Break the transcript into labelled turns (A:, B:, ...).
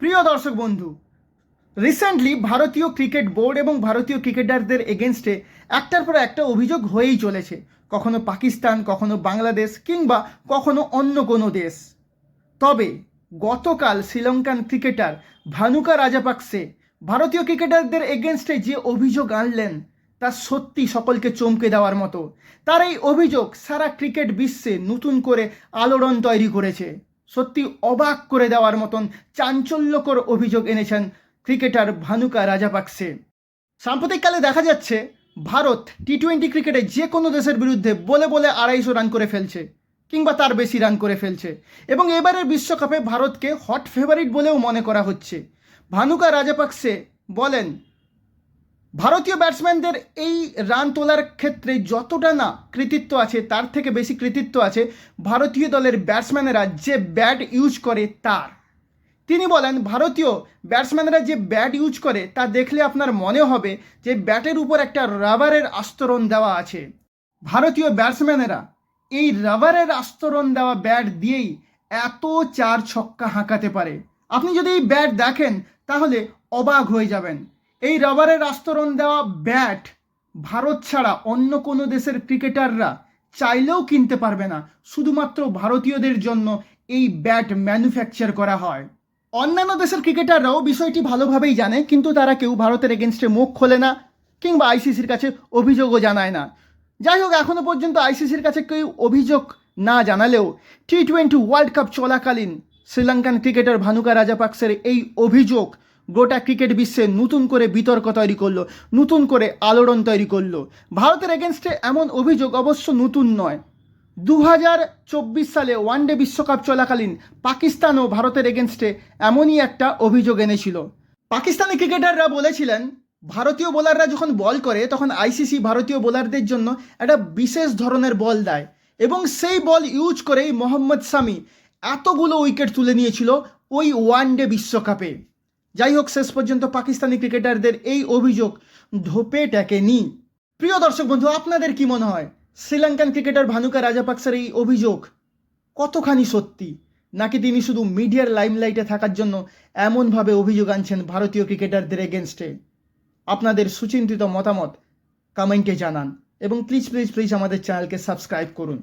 A: প্রিয় দর্শক বন্ধু রিসেন্টলি ভারতীয় ক্রিকেট বোর্ড এবং ভারতীয় ক্রিকেটারদের এগেনস্টে একটার পর একটা অভিযোগ হয়েই চলেছে। কখনো পাকিস্তান, কখনো বাংলাদেশ কিংবা কখনো অন্য কোনো দেশ। তবে গতকাল শ্রীলঙ্কান ক্রিকেটার ভানুকা রাজাপাকসে ভারতীয় ক্রিকেটারদের এগেনস্টে যে অভিযোগ আনলেন, তা সত্যি সকলকে চমকে দেওয়ার মতো। তার এই অভিযোগ সারা ক্রিকেট বিশ্বে নতুন করে আলোড়ন তৈরি করেছে। সত্যি অবাক করে দেওয়ার মতন চাঞ্চল্যকর অভিযোগ এনেছেন ক্রিকেটার ভানুকা রাজাপাকসে। সাম্প্রতিককালে দেখা যাচ্ছে, ভারত টি টোয়েন্টি ক্রিকেটে যে কোনো দেশের বিরুদ্ধে বলে বলে আড়াইশো রান করে ফেলছে, কিংবা তার বেশি রান করে ফেলছে, এবং এবারের বিশ্বকাপে ভারতকে হট ফেভারিট বলেও মনে করা হচ্ছে। ভানুকা রাজাপাকসে বলেন ভারতীয় ব্যাটসম্যানদের এই রান তোলার ক্ষেত্রে যতটা না কৃতিত্ব আছে, তার থেকে বেশি কৃতিত্ব আছে ভারতীয় দলের ব্যাটসম্যানেরা যে ব্যাট ইউজ করে তার। তিনি বলেন, ভারতীয় ব্যাটসম্যানরা যে ব্যাট ইউজ করে, তা দেখলে আপনার মনে হবে যে ব্যাটের উপর একটা রাবারের আস্তরণ দেওয়া আছে। ভারতীয় ব্যাটসম্যানেরা এই রাবারের আস্তরণ দেওয়া ব্যাট দিয়েই এত চার ছক্কা হাঁকাতে পারে। আপনি যদি এই ব্যাট দেখেন, তাহলে অবাক হয়ে যাবেন। এই রাবারের আস্তরণ দেওয়া ব্যাট ভারত ছাড়া অন্য কোনো দেশের ক্রিকেটাররা চাইলেও কিনতে পারবে না। শুধুমাত্র ভারতীয়দের জন্য এই ব্যাট ম্যানুফ্যাকচার করা হয়। অন্যান্য দেশের ক্রিকেটাররাও বিষয়টি ভালোভাবেই জানে, কিন্তু তারা কেউ ভারতের এগেনস্টে মুখ খোলে না কিংবা আইসিসির কাছে অভিযোগও জানায় না। যাই হোক এখনও পর্যন্ত আইসিসির কাছে কেউ অভিযোগ না জানালেও টি টোয়েন্টি ওয়ার্ল্ড কাপ চলাকালীন শ্রীলঙ্কান ক্রিকেটার ভানুকা রাজাপাক্সের এই অভিযোগ গোটা ক্রিকেট বিশ্বে নতুন করে বিতর্ক তৈরি করল, নতুন করে আলোড়ন তৈরি করল। ভারতের এগেনস্টে এমন অভিযোগ অবশ্য নতুন নয়। দু সালে ওয়ানডে বিশ্বকাপ চলাকালীন পাকিস্তান ও ভারতের এগেনস্টে এমনই একটা অভিযোগ এনেছিল। পাকিস্তানি ক্রিকেটাররা বলেছিলেন, ভারতীয় বোলাররা যখন বল করে, তখন আইসিসি ভারতীয় বোলারদের জন্য একটা বিশেষ ধরনের বল দেয় এবং সেই বল ইউজ করেই মোহাম্মদ সামি এতগুলো উইকেট তুলে নিয়েছিল ওই ওয়ানডে বিশ্বকাপে। যাই হোক শেষ পর্যন্ত পাকিস্তানি ক্রিকেটারদের এই অভিযোগ ধোপে টেকেনি। প্রিয় দর্শক বন্ধু, আপনাদের কি মনে হয়, শ্রীলঙ্কান ক্রিকেটার ভানুকা রাজাপাক্সার এই অভিযোগ কতখানি সত্যি? নাকি তিনি শুধু মিডিয়ার লাইমলাইটে থাকার জন্য এমনভাবে অভিযোগ আনছেন ভারতীয় ক্রিকেটারদের এগেনস্টে? আপনাদের সুচিন্তিত মতামত কমেন্টে জানান এবং প্লিজ প্লিজ প্লিজ আমাদের চ্যানেলকে সাবস্ক্রাইব করুন।